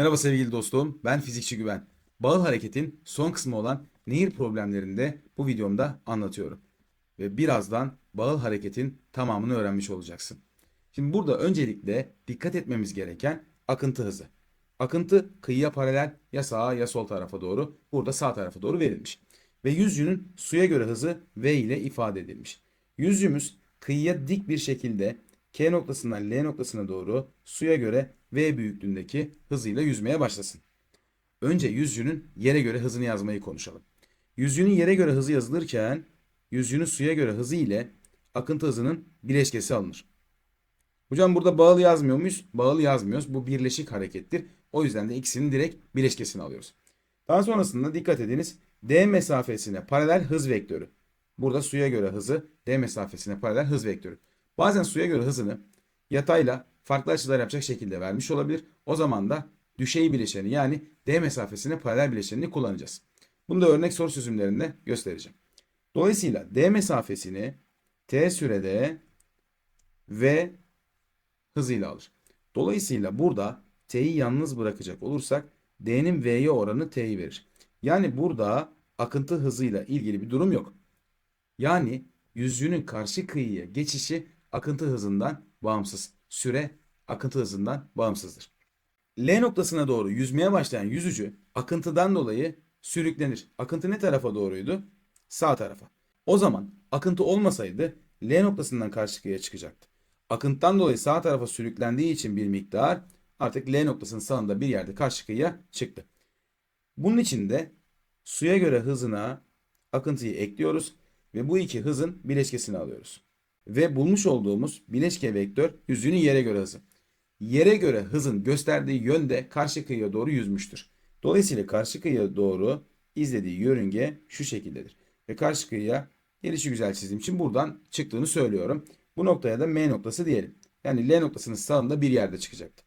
Merhaba sevgili dostum, ben fizikçi Güven. Bağıl hareketin son kısmı olan nehir problemlerini de bu videomda anlatıyorum. Ve birazdan bağıl hareketin tamamını öğrenmiş olacaksın. Şimdi burada öncelikle dikkat etmemiz gereken akıntı hızı. Akıntı kıyıya paralel ya sağa ya sol tarafa doğru, burada sağ tarafa doğru verilmiş. Ve yüzüğünün suya göre hızı V ile ifade edilmiş. Yüzüğümüz kıyıya dik bir şekilde K noktasından L noktasına doğru suya göre V büyüklüğündeki hızıyla yüzmeye başlasın. Önce yüzüğünün yere göre hızını yazmayı konuşalım. Yüzüğünün yere göre hızı yazılırken yüzüğünün suya göre hızı ile akıntı hızının bileşkesi alınır. Hocam burada bağlı yazmıyor muyuz? Bağlı yazmıyoruz. Bu birleşik harekettir. O yüzden de ikisinin direkt bileşkesini alıyoruz. Daha sonrasında dikkat ediniz. D mesafesine paralel hız vektörü. Burada suya göre hızı D mesafesine paralel hız vektörü. Bazen suya göre hızını yatayla farklı açılar yapacak şekilde vermiş olabilir. O zaman da düşey bileşeni yani D mesafesine paralel bileşenini kullanacağız. Bunu da örnek soru çözümlerinde göstereceğim. Dolayısıyla D mesafesini T sürede V hızıyla alır. Dolayısıyla burada T'yi yalnız bırakacak olursak D'nin V'ye oranı T'yi verir. Yani burada akıntı hızıyla ilgili bir durum yok. Yani yüzüğünün karşı kıyıya geçişi akıntı hızından bağımsız. Süre akıntı hızından bağımsızdır. L noktasına doğru yüzmeye başlayan yüzücü akıntıdan dolayı sürüklenir. Akıntı ne tarafa doğruydu? Sağ tarafa. O zaman akıntı olmasaydı L noktasından karşı kıyıya çıkacaktı. Akıntıdan dolayı sağ tarafa sürüklendiği için bir miktar artık L noktasının sağında bir yerde karşı kıyıya çıktı. Bunun için de suya göre hızına akıntıyı ekliyoruz ve bu iki hızın bileşkesini alıyoruz. Ve bulmuş olduğumuz bileşke vektör yüzüğünün yere göre hızı. Yere göre hızın gösterdiği yönde karşı kıyıya doğru yüzmüştür. Dolayısıyla karşı kıyıya doğru izlediği yörünge şu şekildedir. Ve karşı kıyıya gelişi güzel çizdiğim için buradan çıktığını söylüyorum. Bu noktaya da M noktası diyelim. Yani L noktasının sağında bir yerde çıkacaktı.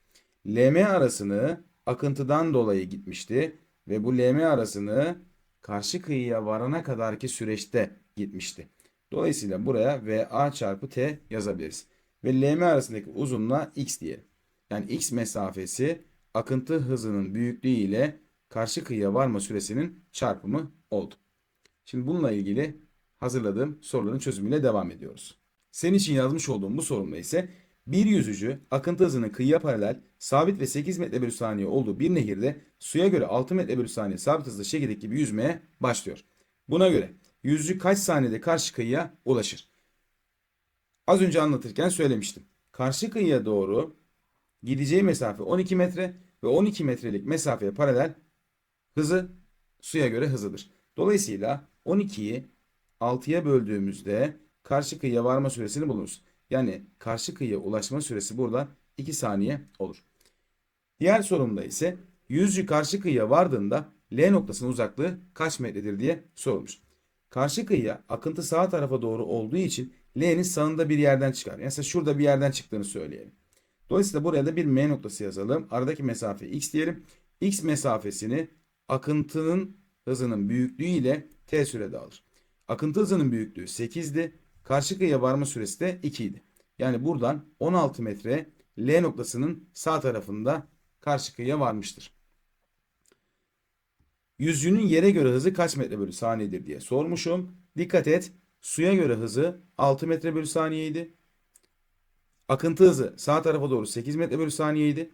LM arasını akıntıdan dolayı gitmişti ve bu LM arasını karşı kıyıya varana kadarki süreçte gitmişti. Dolayısıyla buraya VA çarpı T yazabiliriz. Ve LM arasındaki uzunluğa X diyelim. Yani X mesafesi akıntı hızının büyüklüğü ile karşı kıyıya varma süresinin çarpımı oldu. Şimdi bununla ilgili hazırladığım soruların çözümüyle devam ediyoruz. Senin için yazmış olduğum bu sorumda ise bir yüzücü akıntı hızının kıyıya paralel sabit ve 8 metre bölü saniye olduğu bir nehirde suya göre 6 metre bölü saniye sabit hızla şekildeki gibi yüzmeye başlıyor. Buna göre yüzücü kaç saniyede karşı kıyıya ulaşır? Az önce anlatırken söylemiştim. Karşı kıyıya doğru gideceği mesafe 12 metre ve 12 metrelik mesafeye paralel hızı suya göre hızıdır. Dolayısıyla 12'yi 6'ya böldüğümüzde karşı kıyıya varma süresini buluruz. Yani karşı kıyıya ulaşma süresi burada 2 saniye olur. Diğer sorumda ise yüzcü karşı kıyıya vardığında L noktasının uzaklığı kaç metredir diye sorulmuş. Karşı kıyıya akıntı sağ tarafa doğru olduğu için L'nin sağında bir yerden çıkar. Yani mesela şurada bir yerden çıktığını söyleyelim. Dolayısıyla buraya da bir M noktası yazalım. Aradaki mesafe x diyelim. X mesafesini akıntının hızının büyüklüğü ile t sürede alır. Akıntı hızının büyüklüğü 8'di. Karşı kıyıya varma süresi de 2 idi. Yani buradan 16 metre L noktasının sağ tarafında karşı kıyıya varmıştır. Yüzüğünün yere göre hızı kaç metre bölü saniyedir diye sormuşum. Dikkat et. Suya göre hızı 6 metre bölü saniyeydi. Akıntı hızı sağ tarafa doğru 8 metre bölü saniyeydi.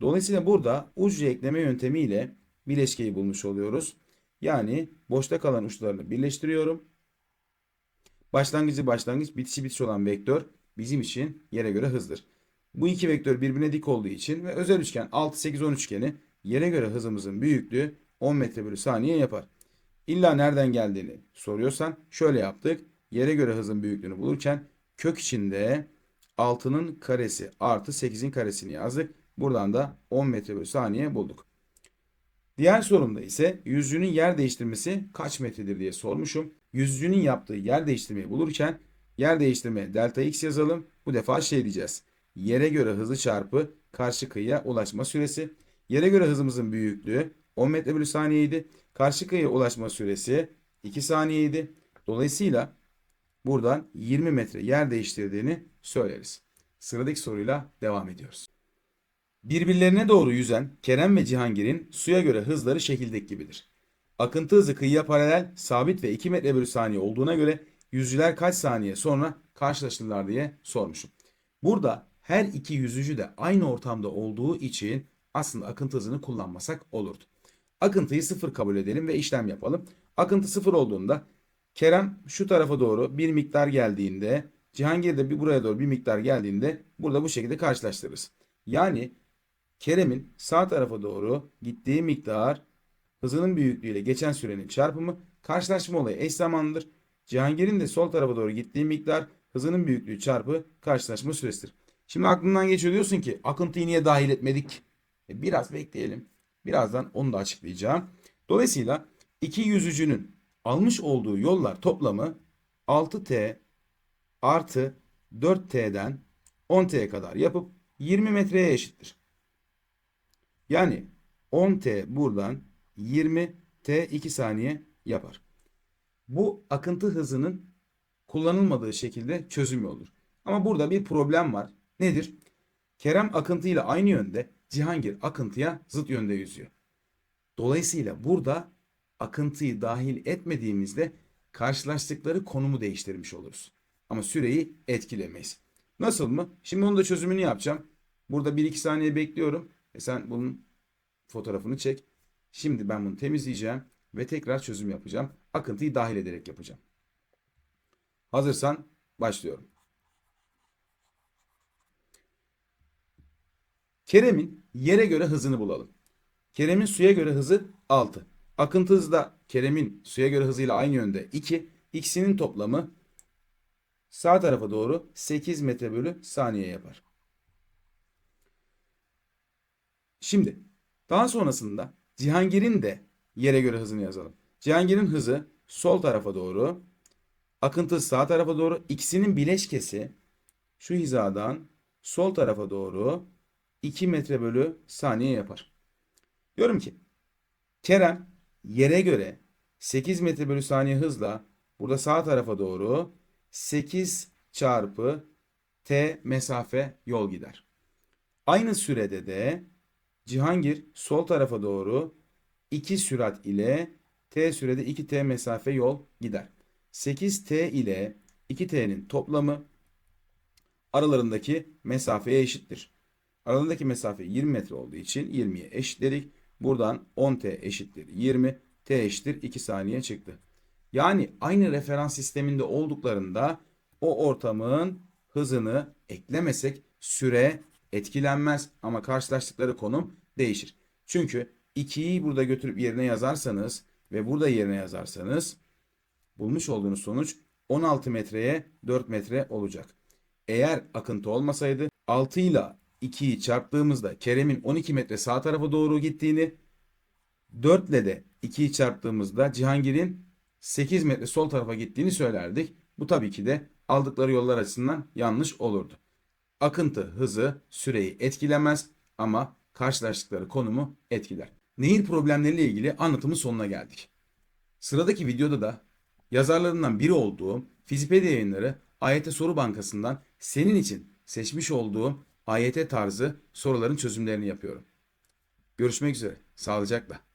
Dolayısıyla burada ucu ekleme yöntemiyle bileşkeyi bulmuş oluyoruz. Yani boşta kalan uçlarını birleştiriyorum. Başlangıcı başlangıç, bitişi bitiş olan vektör bizim için yere göre hızdır. Bu iki vektör birbirine dik olduğu için ve özel üçgen 6, 8, 10 üçgeni yere göre hızımızın büyüklüğü 10 metre bölü saniye yapar. İlla nereden geldiğini soruyorsan şöyle yaptık. Yere göre hızın büyüklüğünü bulurken kök içinde 6'nın karesi artı 8'in karesini yazdık. Buradan da 10 metre bölü saniye bulduk. Diğer sorumda ise yüzüğünün yer değiştirmesi kaç metredir diye sormuşum. Yüzüğünün yaptığı yer değiştirmeyi bulurken yer değiştirme delta x yazalım. Bu defa şey diyeceğiz. Yere göre hızı çarpı karşı kıyıya ulaşma süresi. Yere göre hızımızın büyüklüğü 10 metre bölü saniyeydi. Karşı kıyıya ulaşma süresi 2 saniyeydi. Dolayısıyla buradan 20 metre yer değiştirdiğini söyleriz. Sıradaki soruyla devam ediyoruz. Birbirlerine doğru yüzen Kerem ve Cihangir'in suya göre hızları şekildeki gibidir. Akıntı hızı kıyıya paralel, sabit ve 2 metre bölü saniye olduğuna göre yüzücüler kaç saniye sonra karşılaşırlar diye sormuşum. Burada her iki yüzücü de aynı ortamda olduğu için aslında akıntı hızını kullanmasak olurdu. Akıntıyı sıfır kabul edelim ve işlem yapalım. Akıntı sıfır olduğunda Kerem şu tarafa doğru bir miktar geldiğinde Cihangir de bir buraya doğru bir miktar geldiğinde burada bu şekilde karşılaştırırız. Yani Kerem'in sağ tarafa doğru gittiği miktar hızının büyüklüğüyle geçen sürenin çarpımı karşılaşma olayı eş zamanlıdır. Cihangir'in de sol tarafa doğru gittiği miktar hızının büyüklüğü çarpı karşılaşma süresidir. Şimdi aklından geçiyor diyorsun ki akıntıyı niye dahil etmedik? E, biraz bekleyelim. Birazdan onu da açıklayacağım. Dolayısıyla iki yüzücünün almış olduğu yollar toplamı 6t artı 4t'den 10t'ye kadar yapıp 20 metreye eşittir. Yani 10t buradan 20t 2 saniye yapar. Bu akıntı hızının kullanılmadığı şekilde çözüm yoludur. Ama burada bir problem var. Nedir? Kerem akıntıyla aynı yönde, Cihangir akıntıya zıt yönde yüzüyor. Dolayısıyla burada akıntıyı dahil etmediğimizde karşılaştıkları konumu değiştirmiş oluruz. Ama süreyi etkilemeyiz. Nasıl mı? Şimdi onun da çözümünü yapacağım. Burada 1-2 saniye bekliyorum. E sen bunun fotoğrafını çek. Şimdi ben bunu temizleyeceğim ve tekrar çözüm yapacağım. Akıntıyı dahil ederek yapacağım. Hazırsan başlıyorum. Kerem'in yere göre hızını bulalım. Kerem'in suya göre hızı 6. Akıntı hızı da Kerem'in suya göre hızıyla aynı yönde 2. İkisinin toplamı sağ tarafa doğru 8 metre bölü saniye yapar. Şimdi daha sonrasında Cihangir'in de yere göre hızını yazalım. Cihangir'in hızı sol tarafa doğru, akıntı sağ tarafa doğru. İkisinin bileşkesi şu hizadan sol tarafa doğru 2 metre bölü saniye yapar. Diyorum ki Kerem yere göre 8 metre bölü saniye hızla burada sağ tarafa doğru 8 çarpı t mesafe yol gider. Aynı sürede de Cihangir sol tarafa doğru 2 sürat ile t sürede 2t mesafe yol gider. 8t ile 2t'nin toplamı aralarındaki mesafeye eşittir. Aralarındaki mesafe 20 metre olduğu için 20'ye eşitledik. Buradan 10t eşittir 20, t eşittir 2 saniye çıktı. Yani aynı referans sisteminde olduklarında o ortamın hızını eklemesek süre etkilenmez ama karşılaştıkları konum değişir. Çünkü 2'yi burada götürüp yerine yazarsanız ve burada yerine yazarsanız bulmuş olduğunuz sonuç 16 metreye 4 metre olacak. Eğer akıntı olmasaydı 6 ile 2'yi çarptığımızda Kerem'in 12 metre sağ tarafa doğru gittiğini 4 ile de 2'yi çarptığımızda Cihangir'in 8 metre sol tarafa gittiğini söylerdik. Bu tabii ki de aldıkları yollar açısından yanlış olurdu. Akıntı hızı süreyi etkilemez ama karşılaştıkları konumu etkiler. Nehir problemleriyle ilgili anlatımın sonuna geldik. Sıradaki videoda da yazarlarından biri olduğum Fizipedia yayınları AYT Soru Bankası'ndan senin için seçmiş olduğum AYT tarzı soruların çözümlerini yapıyorum. Görüşmek üzere. Sağlıcakla.